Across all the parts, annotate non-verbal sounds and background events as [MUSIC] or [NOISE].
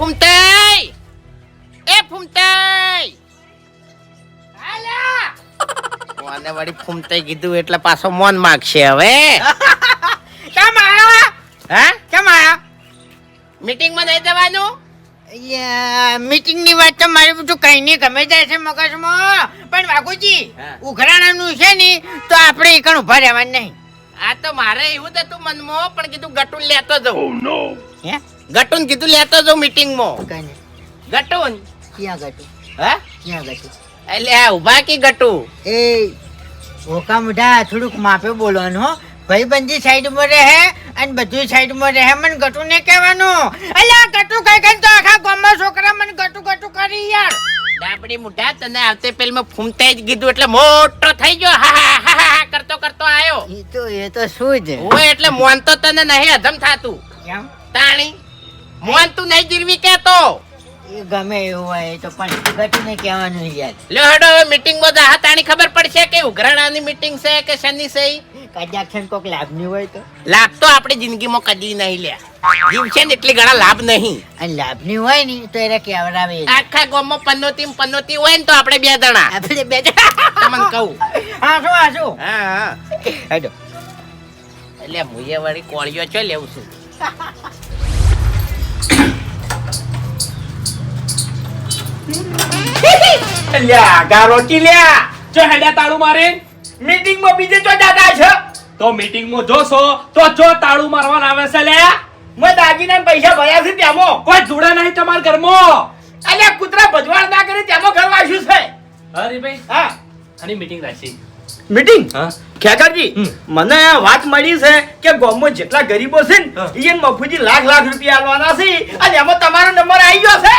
ફૂમતાઈ એ ફૂમતાઈ મને વળી ફૂમતાઈ કીધું એટલે પાછો મોન માગશે હવે. [LAUGHS] કેમ હા? કેમ મીટિંગમાં નહીં જવાનું? મીટિંગની વાત તો મારે બધું કઈ નહીં ગમે જાય છે મગજમાં. પણ વાઘુજી ઉઘરાણાનું છે ને તો આપણે એકણ ઊભા રહેવાનું નહીં. આ તો મારે એવું હતું મનમાં પણ કીધું ગટું લેતો જવું હે? ગટુન કીધું લેતો જો મીટિંગમાં કઈ નહીં. ગટુન? ક્યાં ગટુ? હા? ક્યાં ગટુ? એટલે આ ઊભા કી ગટુ? એ ઓકા મુઢા થોડુંક માપે બોલવાનું હો. ભાઈબંધી સાઈડમાં રહે અને બધું સાઈડમાં રહે. મને ગટુ ને કહેવાનું. અલ્યા ગટુ કઈ કઈ તો આખા ગામમાં છોકરા મને ગટુ ગટુ કરી યાર. ડાબડી મુઢા તને આવતે પેલમાં ફૂમતાઈ જ કીધું એટલે મોટો થઈ ગયો. હા હા હા હા હા કરતો કરતો આવ્યો એ તો એ તો શું છે? ઓય એટલે મોન તો તને નહીં અધમ થાતું. કેમ? તાણી મોન તું નહીં જીરવી કેતો એ ગમે એવું હોય તો પણ ગટુ ને કહેવાનું યાર લ્યો હડો હવે મીટિંગમાં જા તાણી ખબર પડશે કે ઉઘરાણાની મીટિંગ છે કે શની છે? કદાચ કોક લાભની હોય તો. લાભ તો આપણી જિંદગીમાં કદી નહીં લે જીવ છે ને એટલી ઘણા લાભ નહીં. અને લાભની હોય ને તો એને કેવડાવે આખા ગામમાં પનોતી પનોતી હોય ને તો આપણે બે જણા. આપણે બે તમને કહું. હા શું હા શું? હા હા. હેડો. એટલે મુયે વાળી કોળિયો ચો લેવું છું. [LAUGHS] લ્યા ગારોટી લ્યા. જો હેડ્યા તાળું મારે મીટિંગમાં બીજે ચો દાદા છે. તો મીટિંગમાં જોશો તો જો તાળું મારવા આવે છે લે મેં દાગીના પૈસા ભર્યા છે ત્યાંમાં કોઈ જોડે નહીં તમારા ઘરમાં. અલ્યા કૂતરા ભજવાડ ના કરે ત્યાંમાં ઘર વાસ્યું છે? ભાઈ હા. આની મીટિંગ રાખી. મીટિંગ હા. ખેકરજી. મને વાત મળી છે કે ગામમાં જેટલા ગરીબો છે ને. મફુજી લાખ લાખ રૂપિયા આલવાના છે અને એમાં તમારો નંબર આવી ગયો છે.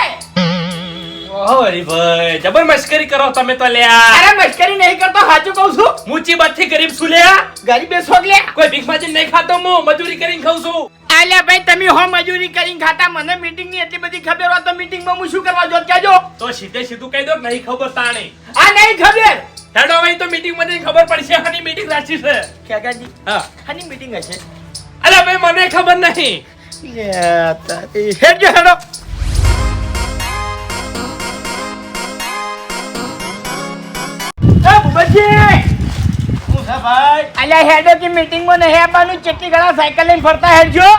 ઓહો ભાઈ જબર મશ્કરી કરો તમે તો લ્યા. અરે મશ્કરી નહીં કરતો સાચું કહું છું. મૂચી બત્તી ગરીબ છું લ્યા? ગરીબે શોખ લે કોઈ ભીખ માંગીને નહીં ખાતો હું મજૂરી કરીને ખાઉં છું. અલ્યા ભાઈ તમે હો મજૂરી કરીને ખાતા મને મીટિંગની એટલી બધી ખબર હોય તો મીટિંગમાં હું શું કરવા જોત કેજો તો સીધે સીધું કહી દો નહીં ખબર તાણી. આ નહીં ખબર. હેડો ભાઈ તો મીટિંગમાં જઈને ખબર પડશે આની મીટિંગ રાખી છે. કેગાજી હા. આની મીટિંગ હશે. અરે ભાઈ મને ખબર નહીં. હેડજો હેડો. એ ભૂપતજી! અલ્યા હેડો કે મીટિંગમાં નહીં આપવાનું ચેટલી ઘણા સાયકલ લઈને ફરતા હેડજો.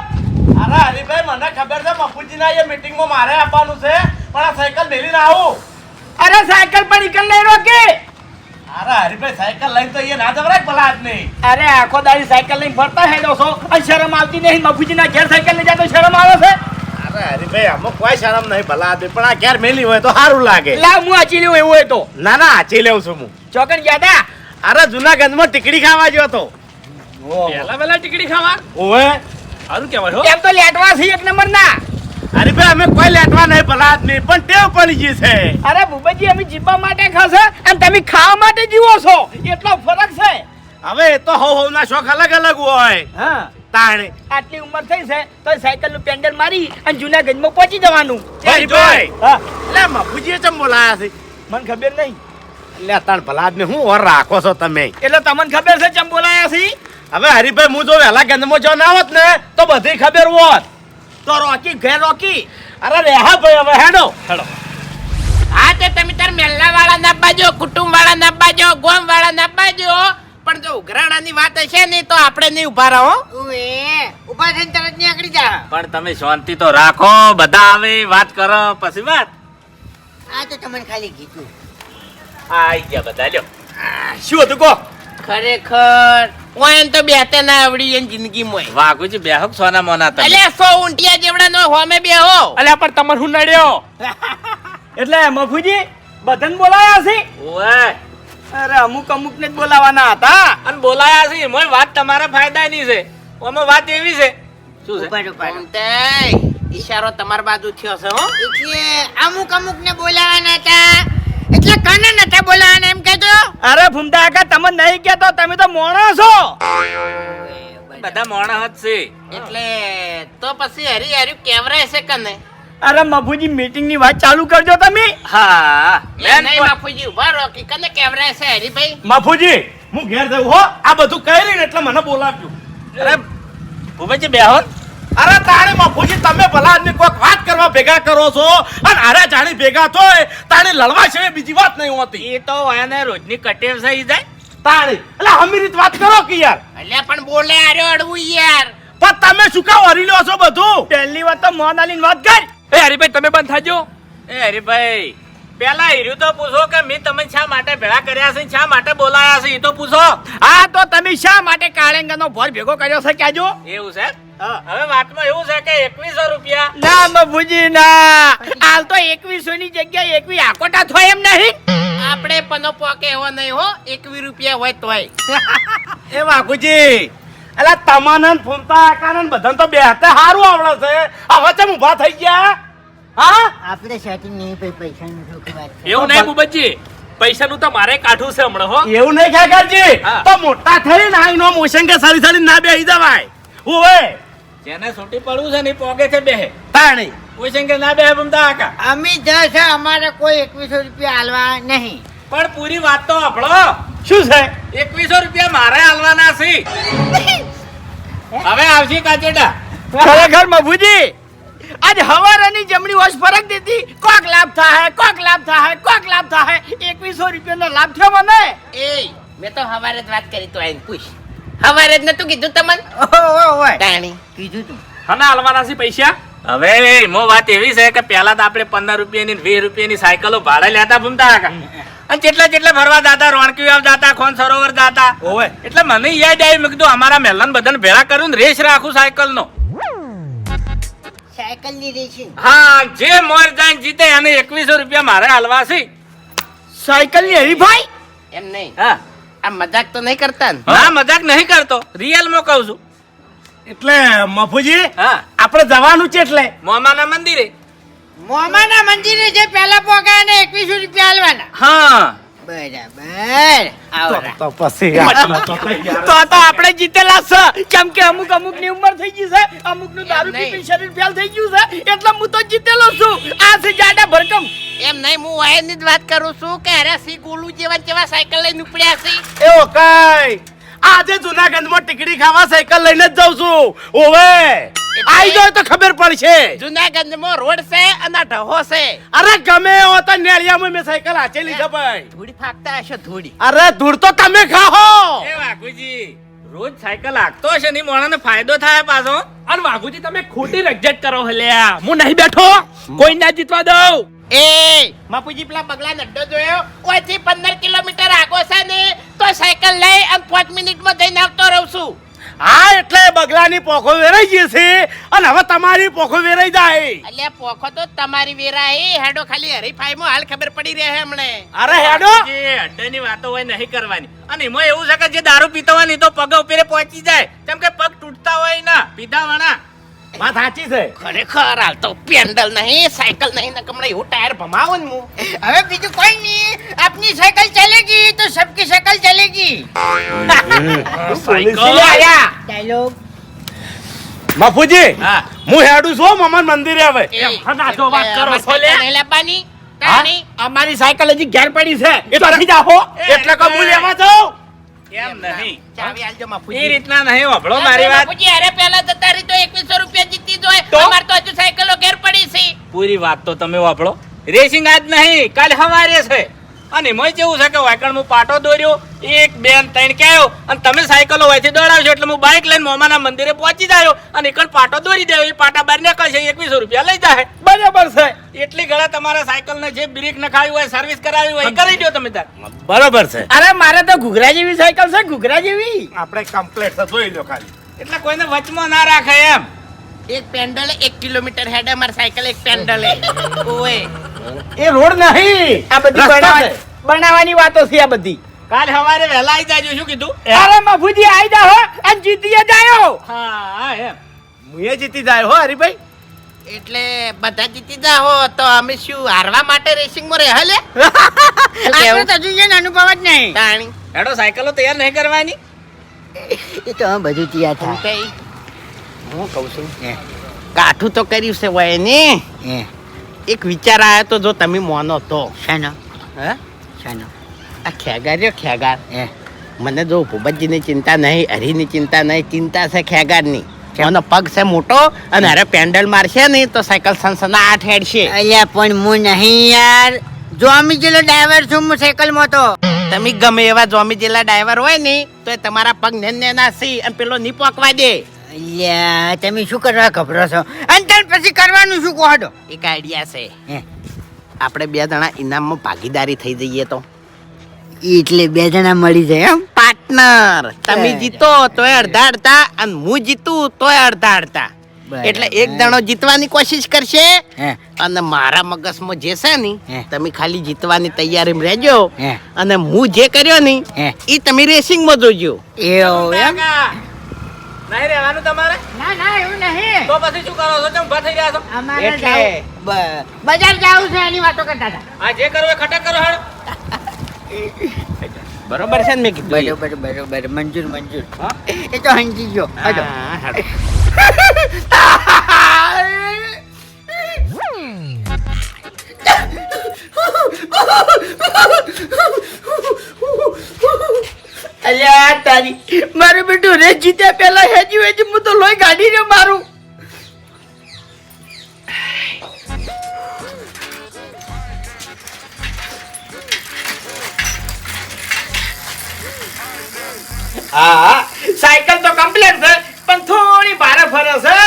અરે હરીભાઈ મને ખબર છે મફુજીના એ મીટિંગમાં મારે આપવાનું છે પણ આ સાયકલ આવું. અરે સાયકલ પણ ઈકલ નહીં રોકે? અરે હરીભાઈ સાયકલ લઈને તો એ ના જવરાય ભલા આદમી. અરે આખો દાડી સાયકલ લઈને ફરતા હેડો છો. અને શરમ આવતી નહીં. મફુજીના ઘેર સાયકલ લઈ જાય તો શરમ આવે છે? હરીભાઈ અમુક કોઈ શરમ નહીં ભલા પણ આ ઘેર મેલી હોય તો સારું લાગે. લાવ હું આચી લઉં એવું હોય તો. ના ના આચી લેવું છું હું. ચોકન યાદા અરે જુનાગંજમાં ટીકડી ખાવા ગયો તો પેલા પહેલા ટીકડી ખાવા? ઓવે. સારું કહેવાય હો. એમ તો લેટવા છે એક નંબર ના હરીભાઈ અમે કોઈ લેટવા નહીં ભલા આદમી પણ ટેવ પડી ગઈ છે. અરે ભૂપતજી અમે જીવવા માટે ખાશે અને તમે ખાવા માટે જીવો છો. એટલો ફરક છે. હવે એ તો હવ શોખ અલગ અલગ હોય. હા. તાણે. આટલી ઉંમર થઈ છે તો સાયકલનું પેન્ડલ મારી અને જુનાગંજમાં પહોંચી જવાનું. એટલે મફુજીએ ચમ બોલાયા છે? મને ખબર નહીં. એટલે તાણ ભલા ને હું ઓર રાખો છો તમે? એટલે તમને ખબર છે ચમ બોલાયા છે? હવે હરીભાઈ હું જો વહેલા ગંદમાં જો ના હોત ને તો બધી ખબર હોત. તો રોકી ઘેર રોકી. અરે રેહા ભાઈ હવે હેડો. હેડો. હા તે તમે તાર મેલ્લા વાળા ના બાજો કુટુંબ વાળા ના બાજો ગોમ વાળા ના બાજો. પણ જો ઉઘરાણાની વાત હશે ને તો આપણે નહીં ઊભા રહો. ઓએ ઊભા થઈને તરત નીકળી જા. પણ તમે શાંતિ તો રાખો બધા આવે વાત કરો પછી વાત. આ તો તમને ખાલી કીધું આઈ ગયા બધા લ્યો. શું હતું કો ખરેખર. ઓય એમ તો બેતે ના આવડી એની જિંદગીમાં. વાઘુજી બેહક સોના મોના તમે? અલે સો ઊંટિયા જેવડા નો હોમે બેહો. અલ્યા પણ તમાર હું નડ્યો? [LAUGHS] એટલે મફુજી બધાને બોલાયા છે? ઓય. અરે અમુક અમુક ને જ બોલાવાના હતા. અને બોલાયા છે એમાં વાત તમારા ફાયદાની છે. આમાં વાત એવી છે. શું છે? ઈશારો તમારી બાજુ થયો છે હો. એટલે અમુક અમુક ને બોલાવાના હતા. એટલે કને નતા બોલાવાના એમ કહેજો અરે ભૂમતા કાકા તમે નહીં કહેતો તમે તો મોણો છો. બધા મોણા જ છે. એટલે તો પછી હરી હરી કેવરાય છે કને? અરે મફુજી મીટિંગની વાત ચાલુ કરજો તમે. હા. મેં નહીં બાપુજી ઊભા રહો કે કને છે હરીભાઈ? માફુજી હું ઘેર જઉં હો. આ બધું કહી ને એટલે મને બોલાવ્યું અરે ભૂપેજી બેહો અરે તારે મફુજી તમે ભલા આદમી કોઈક વાત કરવા ભેગા કરો છો? અને અરે જાણી ભેગા થોય તાણે લડવા છે બીજી વાત નહીં હોતી. એ તો એને રોજની કટેવ થઈ જાય. તાણી. એટલે હમી રીત વાત કરો કે યાર? એટલે પણ બોલે આર્યો અડવું યાર. પણ તમે શું કામ હરી લો છો બધું? પહેલી વાત તો મોન આલીને વાત કર. એ હરીભાઈ તમે બંધ થાજો. એ હરીભાઈ પેલા હીરું તો પૂછો કે મેં તમને શા માટે ભેળા કર્યા છે શા માટે બોલાયા છે એ તો પૂછો. હા તો તમે શા માટે કાળેંગાનો ભર ભેગો કર્યો છે કેજો એવું છે? હવે વાતમાં એવું છે કે એકવીસો રૂપિયા. ના મફુજી ના હાલ તો એકવીસો ની જગ્યાએ એકવી આકોટા થાય એમ નહીં. આપણે પનો પોકે એવો નહીં હો એકવી રૂપિયા હોય તોય. [LAUGHS] એ વાઘુજી અલા તમાનન ફૂમતા આકાનન બધાને તો બે હાથે સારું આવડે છે. હવે ચમ ઊભા થઈ ગયા. હા? આપણે સેટિંગ નહીં પૈ પૈસાની શું વાત એવું નહીં બુબજી પૈસાનું તો મારે કાઠું છે હમણાં હો. એવું નહીં ખેગારજી તો મોટા થઈ ને આઈનો મોશન કે સારી સારી ના બેહી જવાય. ઓવે જેને છૂટી પડવું છે ને એ છે બે તાણી. કોઈ શંકર ના બે બમતા આકા. અમે જશે અમારે કોઈ એકવીસો રૂપિયા હાલવા નહીં. પણ પૂરી વાત તો આપણો શું છે? એકવીસો રૂપિયા મારે હાલવાના છે. [LAUGHS] હવે આવશે કાચેડા ખરેખર મફુજી આજ હવારાની જમણી વોશ ફરક દીધી. કોક લાભ થાય કોક લાભ થાય કોક લાભ થાય એકવીસો રૂપિયાનો લાભ થયો મને. એ મેં તો હવારે જ વાત કરી તો આઈને પૂછ. હવારે જ નતું કીધું તમને? તાણી કીધું તું. હના હાલવાના છે પૈસા? હવે મો વાત એવી છે કે પેલા તો આપણે પંદર રૂપિયાની ને વીસ રૂપિયાની સાયકલો ભાડે લેતા ભૂમતા અને જેટલા જેટલા ફરવા જાતા રોણકી વાવ જાતા ખોન સરોવર જાતા. એટલે મને યાદ આવી મેં કીધું અમારા મહેલાન બધાને ભેળા કરું ને રેસ રાખું સાયકલ નો સાયકલ લીધી છે. હા જે મોર જાય જીતે એને એકવીસો રૂપિયા મારે હાલવા છે. સાયકલની હરીફાઈ એમ નહીં. હા. આ મજાક તો નહીં કરતા ને? ના મજાક નહીં કરતો. રિયલમાં કહું છું. એટલે મફુજી હા. આપણે જવાનું છે એટલે. મોમાના મંદિરે. મોમાના મંદિરે જે પહેલા પોગા ને એકવીસો રૂપિયા હાલવાના. હા. બરાબર. તો પછી [LAUGHS] તો તો આપણે જીતેલા છે. કેમ કે અમુક અમુકની ઉંમર થઈ ગઈ છે. અમુકનું દારૂ નહીં. પીપી શરીર ફેલ થઈ ગયું છે. એટલે હું તો જીતેલો છું. આ છે જાડા ભરકમ. એમ નહીં હું વાયરની જ વાત કરું છું કે અરે સી ગોલું જેવા જેવા સાયકલ લઈને ઉપડ્યા છે. એવો કઈ. આજે જુનાગઢમાં ટીકડી ખાવા સાયકલ લઈને જ જાઉં છું. ઓવે! આઈ જાય તો ખબર પડશે. જુનાગંજમાં રોડ છે અને ઢહો છે. અરે ગમે હો તો નેળિયામાં મેં સાયકલ આચેલી છે ભાઈ. ધૂળી ફાકતા હશે ધૂળી. અરે ધૂળ તો તમે ખાહો. એ વાઘુજી રોજ સાયકલ હાંકતો હશે ને મોણાને ફાયદો થાય પાછો. અને વાઘુજી તમે ખોટી રજત કરો હલ્યા. હું નહીં બેઠો. કોઈ ના જીતવા દઉં. એ! બાપુજી પેલા બગલા નડ્ડો જોયો? ઓયથી પંદર કિલોમીટર આગો છે ને તો સાયકલ લઈ અને પાંચ મિનિટમાં જઈને આવતો રહું છું. હા એટલે બગલાની પોખો વેરાઈ ગઈ છે અને હવે તમારી પોખો વેરાઈ જાય. એટલે પોખો તો તમારી વેરા એ હેડો ખાલી હરીફાઈમાં હાલ ખબર પડી રહે હમણે. અરે હેડો! જે અડ્ડાની વાતો હોય નહીં કરવાની. અને એમાં એવું છે કે જે દારૂ પીતો હોય ને તો પગ ઉપરે પહોંચી જાય. કેમ કે પગ તૂટતા હોય ના પીધા વાળા વાત સાચી છે. ખરેખર હાલ તો પેન્ડલ નહીં સાયકલ નહીં નકમણે કમણે એવું ટાયર ભમાવો ને હું. હવે બીજું કોઈ નહીં. આપની સાયકલ ચલેગી તો સબકી સાયકલ ચલેગી. [LAUGHS] આયા. ડાયલોગ. બાપુજી હા. હું હેડું છું મમન મંદિરે હવે. એ, હના જો વાત કરો છો લે. સાયકલ નહીં લાવવાની તાણી. અમારી સાયકલ હજી ઘેર પડી છે. એટલે ત્યાંથી જાઓ એટલે કે હું લેવા જાઉં એમ નહીં. ચાવી આલજો એ રીતના નહીં વાપરો મારી વાત. અરે પહેલા જતા રહી તો એકવીસો રૂપિયા જીતી જોય? અમાર તો હજુ સાયકલો ઘેર પડી છે. પૂરી વાત તો તમે વાપરો રેસિંગ આજ નહીં કાલે હવારે છે. અને એમાં કેવું છે કે વાયકણ હું પાટો દોર્યો એક બેન ત્રણ કહેયો અને તમે સાયકલો વાયથી દોડાવશો એટલે હું બાઇક લઈને મોમાના મંદિરે પહોંચી જાયો અને એકણ પાટો દોરી દેવો એ પાટા બહાર નીકળશે એકવીસો રૂપિયા લઈ જાય બરાબર છે. એટલી ઘણા તમારા સાયકલ ને જે બ્રેક નખાવી હોય સર્વિસ કરાવી હોય એ કરી દો તમે તાર. બરોબર છે. અરે મારે તો ઘૂઘરા જેવી સાયકલ છે ઘૂઘરા જેવી. આપણે કમ્પ્લેટ છે જોઈ લો ખાલી. એટલે કોઈને વચમાં ના રાખે એમ. એક પેન્ડલ એક કિલોમીટર હેડ અમાર સાયકલ એક પેન્ડલ. ઓએ એ રોડ નહીં. આ બધી બનાવવાની વાતો છે આ બધી. કાલ સવારે વહેલા આવી જાજો શું કીધું? અરે મફુજી જા હો અને જીતી જાયો હા હા એમ. મુએ જીતી જાય હો હરીભાઈ. એટલે બધા જીતી હો તો અમે શું હારવા માટે રેસિંગમાં રહે લે [LAUGHS] આપણે તો હજુ અનુભવ જ નહીં. તાણી. હેડો સાયકલો તૈયાર નહીં કરવાની? એ તો બધું તૈયાર કઈ હું કહું છું? કાઠું તો કર્યું છે વય ને. એક વિચાર આવ્યો તો જો તમે મોનો તો. શેનો? હે? શાનો? આ ખેગાર રહ્યો ખેગાર. મને જો ભૂપતજીની ચિંતા નહીં હરીની ચિંતા નહીં ચિંતા છે ખેગારની. એનો પગ છે મોટો અને અરે પેન્ડલ મારશે નહીં તો સાયકલ સનસના આઠ હેડશે. અલ્યા પણ હું નહીં યાર. જોમી જેલો ડ્રાઈવર છું હું સાયકલમાં તો. તમે ગમે એવા જોમી જેલા ડ્રાઈવર હોય ને તો એ તમારા પગ ને નેના સી અને પેલો ની પોકવા દે. અલ્યા તમે શું કરવા ગભરો છો? અને ત્યાર પછી કરવાનું શું કહો એક આઈડિયા છે. આપણે બે જણા ઇનામમાં ભાગીદારી થઈ જઈએ તો. એટલે બે જણા મળી જાય એમ? પાર્ટનર. તમે જીતો તોય અડધા અડધા અને હું જીતું તોય અડધા અડધા. એટલે એક જણો જીતવાની કોશિશ કરશે અને મારા મગજમાં જે છે ને તમે ખાલી જીતવાની તૈયારીમાં રહેજો હે. અને હું જે કર્યો ને એ તમે રેસિંગમાં જોજો. એવું એમ? નહીં રહેવાનું તમારે? ના ના એવું નહીં. તો પછી શું કરો છો? તમે ઊભા થઈ ગયા છો? અમારે એટલે- બજાર જાવું છે એની વાતો કરતા હતા. આ જે કરો એ ખટક કરો હેડ. બરોબર છે ને મેં કીધું બરોબર બરોબર. મંજૂર મંજૂર. હા? એ તો હંજી ગયો. હટો. અલ્યા, તારી, મારું બેટું રેસ જીત્યા પહેલા હેજી વેજી, હું તો લોહી ગાડી ને મારું. હા, સાયકલ તો કમ્પ્લીટ છે, પણ થોડી ભારે ફરે છે.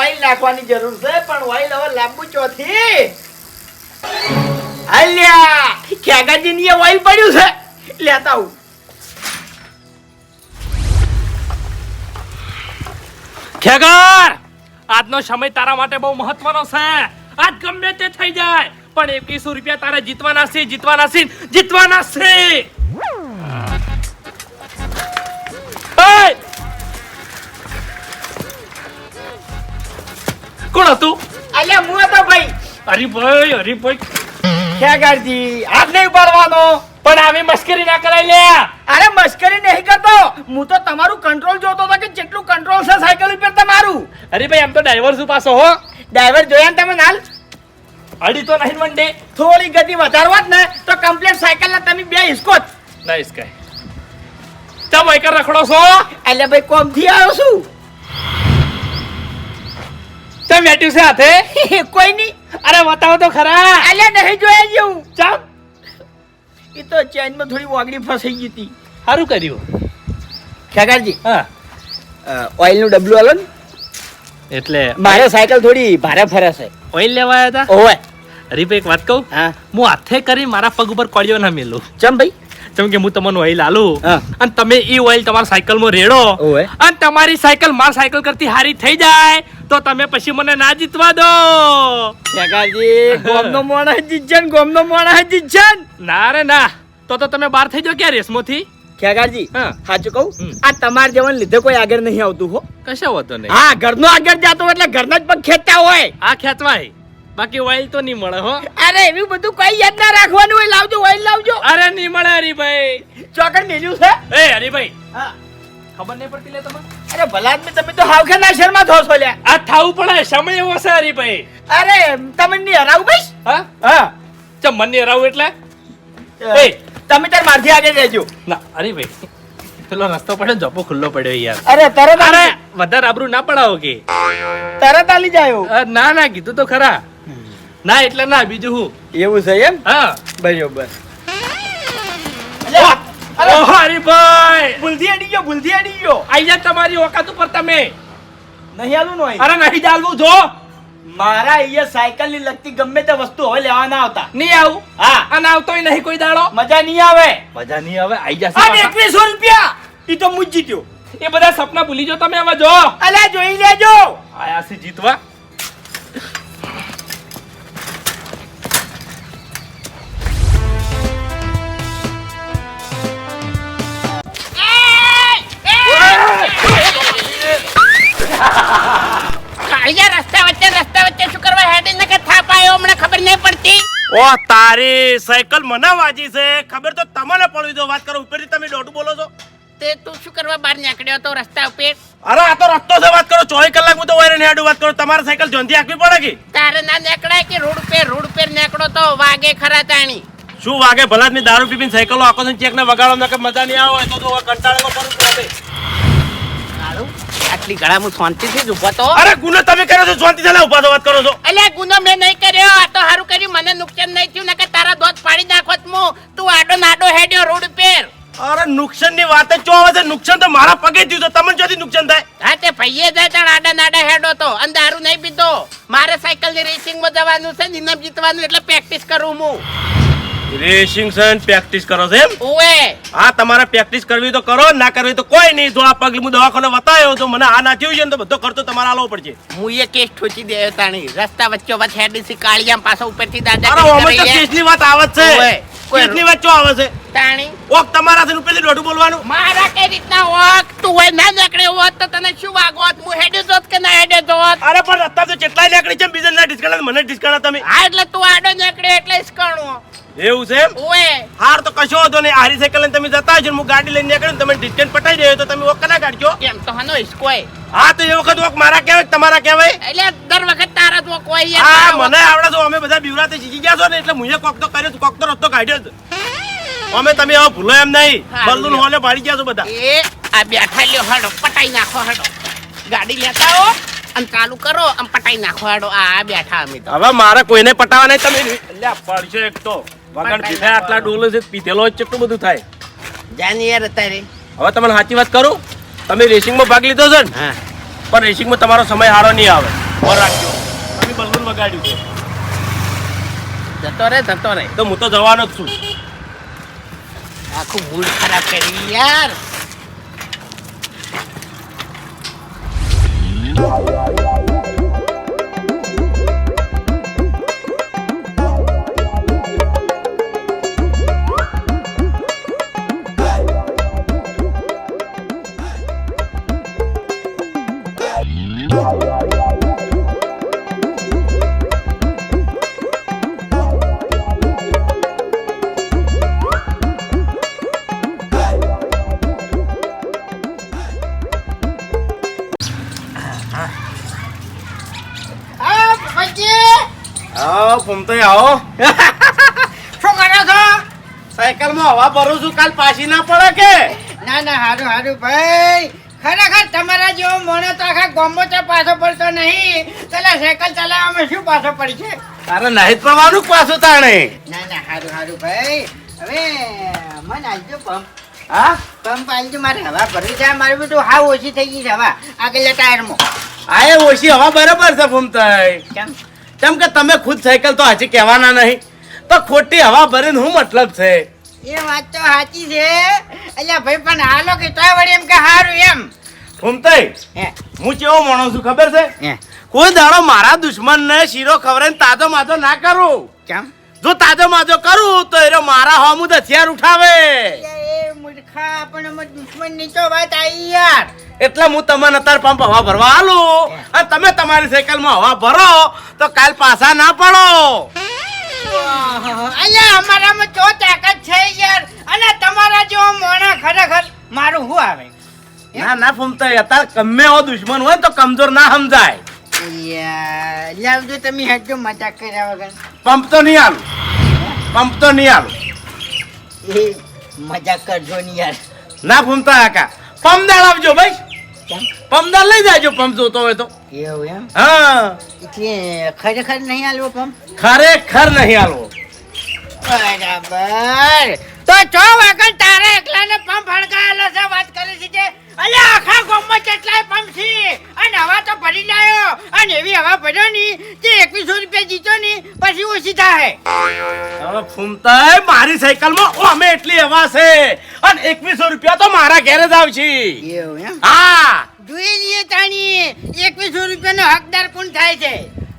ઓઇલ નાખવાની જરૂર છે, પણ ઓઇલ હવે લાંબુ ચોથી. અલ્યા ખેગાજી ની ઓઇલ પડ્યું છે. લેતા આવું. ખેગર! આજનો સમય તારા માટે બહુ મહત્વનો છે. આજ ગમે તે થઈ જાય પણ એકવીસો રૂપિયા તારે જીતવાના છે જીતવાના છે જીતવાના છે. કોણ હતું? અલ્યા હું હતો ભાઈ. હરીભાઈ હરીભાઈ. ખેગાજી હાથ નહીં ઉપાડવાનો. પણ આવી મશ્કરી ના કરાય લે. અરે મશ્કરી નહીં કરતો. હું તો તમારું કંટ્રોલ જોતો હતો કે કેટલું કંટ્રોલ છે સાયકલ ઉપર તમારું. અરે ભાઈ આમ તો ડ્રાઈવર શું પાછો હો. ડ્રાઈવર જોયા ને તમે નાલ અડી તો નહીં મંડે થોડી ગતિ વધારવા જ ને તો કમ્પ્લીટ સાયકલ ના તમે બે હિસકો જ. નાઈસ કાય ચમ એકર રખડો છો? એટલે ભાઈ કોમથી આવ્યો છું? તમે બેઠ્યું છે હાથે? [LAUGHS] કોઈ નહીં. અરે બતાવો તો ખરા. એટલે નહીં જોયા જેવું ચમ. એ તો ચેનમાં થોડી વાગડી ફસાઈ ગઈ હતી. સારું કર્યું. ખેગારજી હા. ઓઇલનું ડબલું આલો ને? એટલે મારે સાયકલ થોડી ભારે ફરે છે ઓઇલ લેવા આવ્યા હતા ઓવે. હરીભાઈ એક વાત કહું? હા. હું હાથે કરી મારા પગ ઉપર કોળિયો ના મેલું. ચમ ભાઈ? જેમ કે હું તમને ઓઇલ આલું અને તમે ઈ ઓઇલ તમારા સાયકલમાં રેડો. અને તમારી સાયકલ માર સાયકલ કરતી હારી થઈ જાય. તો તમે પછી મને ના જીતવા દો. ખેગારજી [LAUGHS] ગોમનો મોણા જીજન ગોમનો મોણા જીતજન ના. રે ના. તો તો તમે બહાર થઈ જાઓ ક્યાં રેસમાંથી? ખેગારજી હા. સાચું કહું? આ તમાર જવાન લીધે કોઈ આગળ નહીં આવતું હો. કશા વાંધો નહીં. હા ઘરનો આગળ જાતો એટલે ઘરના જ પગ ખેંચતા હોય. આ ખેંચવાય. બાકી ઓઇલ તો નહીં મળે હો. અરે એવું બધું કઈ યાદ ના રાખવાનું હોય લાવજો ઓઇલ લાવજો. અરે નહીં મળે હરીભાઈ. ચોકડ મેલ્યું છે? એ હરીભાઈ. હા. ખબર નહીં પડતી લે તમે અરે ભલા આદમી તમે તો હાવખે ના શર્મા થો છો લ્યા આ થાવું પડે સમય એવો છે હરીભાઈ. અરે તમે નહીં હરાવું ભાઈ? હા? હા. ચમ મને હરાવું એટલે? એ. તમે તાર મારથી આગળ રહેજો. ના હરીભાઈ પેલો રસ્તો પડે ને ખુલ્લો પડ્યો યાર. અરે તરત અરે વધારે આબરૂ ના પડાવો કે. તરત આલી જાયો. ના ના કીધું તો ખરા. ના એટલે ના બીજું હું? એવું છે એમ? હા. બરોબર. હરીભાઈ! ભૂલથી અડી ગયો ભૂલથી અડી ગયો. આઈ જા તમારી ઓકાત ઉપર તમે. નહીં આલું નો અરે નહીં ચાલવું જો. મારા અહીંયા સાયકલની લગતી ગમે તે વસ્તુ હવે લેવા ના આવતા. નહીં આવું? હા. અને આવતોય નહીં કોઈ દાડો? મજા નહીં આવે. મજા નહીં આવે આઈ જશે આ એકવીસો રૂપિયા! ઈ તો મુજ જીત્યો એ બધા સપના ભૂલી જો તમે હવે જો. અલ્યા જોઈ લેજો. આયા છે જીતવા. કાળિયા રસ્તા વચ્ચે રસ્તા વચ્ચે શું કરવા હેડી ને કે થાપ આવ્યો હમણાં ખબર નહીં પડતી. ઓ તારી સાયકલ મને વાજી છે. ખબર તો તમને પડવી દો વાત કરો ઉપરથી તમે દોઢું બોલો છો. તે તું શું કરવા બહાર નીકળ્યો તો રસ્તા ઉપર? અરે આ તો રસ્તો છે વાત કરો. ચોવીસ કલાક હું તો વાયરે હેડું વાત કરો. તમારે સાયકલ જોંધી આખવી પડે કે? તારે ના નીકળાય કે રોડ પર રોડ પર નીકળો તો વાગે ખરા તાણી. શું વાગે? ભલાતની દારૂ પીપીને સાયકલો આખો ચેક ને વગાડો ને કે મજા નહીં આવે તો તો કંટાળો પર. કાળું આટલી ગળા હું શાંતિથી જ ઊભો તો. અરે ગુનો તમે કર્યો છો શાંતિ થી ઊભા વાત કરો છો. એટલે ગુનો મેં નહીં કર્યો આ તો સારું કર્યું મને નુકસાન નહીં થયું નકર તારા દોત પાડી નાખોત હું તું આડો નાડો હેડ્યો રોડ પર અરે નુકસાનની વાત જ આવે છે નુકસાન તો મારા પગે થયું તો તમને જોથી નુકસાન થાય? હા તે ભાઈએ જાય તણ આડા નાડા હેડો તો અને દારૂ નહીં પીધો મારે સાયકલની રેસિંગમાં જવાનું છે નિનમ જીતવાનું એટલે પ્રેક્ટિસ કરું હું રેસિંગ સન પ્રેક્ટિસ કરો છો એમ? ઓએ હા તમારે પ્રેક્ટિસ કરવી તો કરો ના કરવી તો કોઈ નહીં. જો આ પગલી હું દવાખાને વતાયો તો મને આ ના થયું છે ને તો બધો ખર્ચો તમારે આલવો પડશે. હું એ કેસ ઠોચી દેયો તાણી. રસ્તા વચ્ચે વચ્ચે હેડીસી કાળિયામ પાછા ઉપરથી દાદા અરે અમે તો કેસની વાત આવે છે. કોઈ- કેસની વાત ચો આવે છે? તાણી. ઓક તમારાથી ઉપરથી દોઢું બોલવાનું. મારા કઈ રીતના ઓક? તું હોય ના નીકળ્યો હોત તો તને શું વાગોત હું હેડે જોત કે ના હેડે જોત? અરે પણ રસ્તા તો કેટલાય નીકળી છે બીજા ના ડિસ્કાઉન્ટ મને ડિસ્કાઉન્ટ તમે. હા એટલે તું આડો નીકળ્યો એટલે ઈસકણું એવું છે એમ? ઓએ. હાર તો કશો હતો નહીં. હારી સાયકલ તમે જતા હશો હું ગાડી લઈને નીકળ્યું તમે ડિસ્ટન્સ પટાઈ દે તો તમે ઓક કના કાઢજો. કેમ તો હનો ઈસકોય હા તો એ વખત ઓક મારા કહેવાય તમારા કહેવાય? એટલે દર વખત તારા તો ઓક હોય હા મને આવડે તો અમે બધા બીવરાતે શીખી ગયા છો ને એટલે મુએ કોક તો કર્યો કોક તો રસ્તો કાઢ્યો છે. અમે તમે હવે ભૂલો એમ નહીં. બલ્લુન હોલે ભાડી ગયા છો બધા. એ આ બેઠા લ્યો હડો પટાઈ નાખો હડો. ગાડી લેતા આવો અને ચાલુ કરો આમ પટાઈ નાખો હડો. આ આ બેઠા અમે હવે મારે કોઈને પટાવા નહીં તમે લે પડશો એક તો. વગર પીધા આટલા ડોલો છે પીધેલો જ કેટલું બધું થાય? જાની યાર અત્યારે હવે તમને સાચી વાત કરું? તમે રેસિંગમાં ભાગ લીધો છે ને? પણ રેસિંગમાં તમારો સમય સારો નહીં આવે. ઓર રાખજો. તમે બલબલ વગાડ્યું છે. જતો રે જતો રે. તો હું તો જવાનો જ છું. આખું મૂડ ખરાબ કરી યાર. ફૂમતાઈ આવો. શું કરો છો? સાયકલમાં હવા ભરું છું કાલ પાછી ના પડે કે? ના ના હારું હારું ભાઈ. ખરેખર તમારા જેવો મોણો તો આખા ગામમાં તો પાછો પડતો નહીં. પેલા સાયકલ ચલાવવામાં શું પાછો પડશે? અરે નહીં પડવાનું પાછું તાણે? ના ના હારું હારું ભાઈ. હવે મને આવજો પંપ હા? પંપ આવજો મારે હવા ભરવી છે. મારું બધું હા ઓછી થઈ ગઈ છે હવા આગળ ટાયરમાં. આ એ ઓછી હવા બરાબર છે ફૂમતાઈ. કેમ? કેમ કે તમે ખુદ સાયકલ તો હજી કહેવાના નહીં. તો ખોટી હવા ભરીને શું મતલબ છે? એ વાત તો સાચી છે. અલ્યા ભાઈ પણ હાલો કે તોય વળી એમ કે હારું એમ. ફૂમતાઈ હે. હું કેવો માણસ છું ખબર છે? હે. કોઈ દાડો મારા દુશ્મન ને શીરો ખવડાવીને તાજો માજો ના કરું. કેમ? જો તાજો માજો કરું તો એરો મારા હોમું હથિયાર ઉઠાવે. એ મૂર્ખા પણ દુશ્મનની તો વાત આવી યાર. એટલે હું તમને અત્યારે પંપ હવા ભરવા આલું. અને તમે તમારી સાયકલમાં હવા ભરો તો કાલ પાછા ના પડો. અહીંયા અમારામાં તો તાકાત છે યાર. અને તમારા જેવો મોણા ખરેખર મારું શું આવે? ના ના ફૂમતા અત્યારે ગમે હો દુશ્મન હોય તો કમજોર ના સમજાય. યાર લાવજો તમે હજુ મજાક કર્યા વગર. પંપ તો નહીં આલું. પંપ તો નહીં આલું એ મજાક કરજો ને યાર. ના ફૂમતા કાકા. પમદાળ આવજો ભાઈ. પમદાળ લઈ જાજો પંપ જોતો હોય તો. એવું એમ? હા. એટલે ખરેખર નહીં આલવો પંપ ખરેખર નહીં આલવો બરાબર. તો છ વાગણ તારે એકલાને પંપ હળગાયેલો છે? વાત કરી છે કે અલે આખા ગામમાં કેટલાય પંપ છે? અને હવા તો ભરી લાયો. અને એવી હવા ભર્યો ની તે એકવીસો રૂપિયા જીતો ની પછી ઓછી થાય. હવે ફૂમતાઈ મારી સાયકલમાં. અમે એટલી હવા છે. અને એકવીસો રૂપિયા તો મારા ઘેરે જ આવશે એવું એમ? હા. જોઈ લઈએ તાણી એકવીસો રૂપિયાનો હકદાર કોણ થાય છે?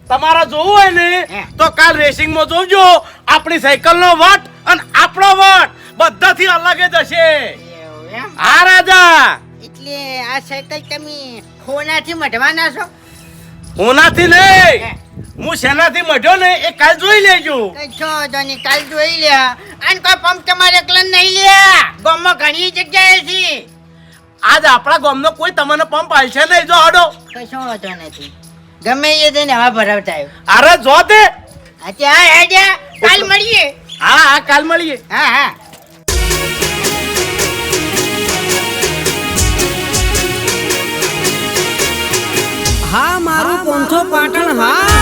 તમારા જોવું હોય ને તો કાલ રેસિંગમાં જોજો. આપણી સાયકલનો વટ અને આપણો વટ બધાથી અલગ જ હશે. એમ? હા રાજા. એટલે આ સાયકલ તમે ખોનાથી મઢવાના છો? હોનાથી નહીં. હું શેનાથી મઢ્યો ને એ કાલ જોઈ લેજો. છો તો કાલ જોઈ લે અને કોઈ પંપ તમારે એકલા નહીં લ્યા. ગામમાં ઘણી જગ્યાએ છે આજ આપણા ગામનો કોઈ તમને પંપ આલશે નહીં. જો હડો કશો વાંધો નથી. ગમે એ તેને હવા ભરાવતા આવ્યો અરે જો તે. અત્યારે હેડ્યા. કાલ મળીએ. હા હા કાલ મળીએ. હા હા. મારું પોંથો પાટણ હા.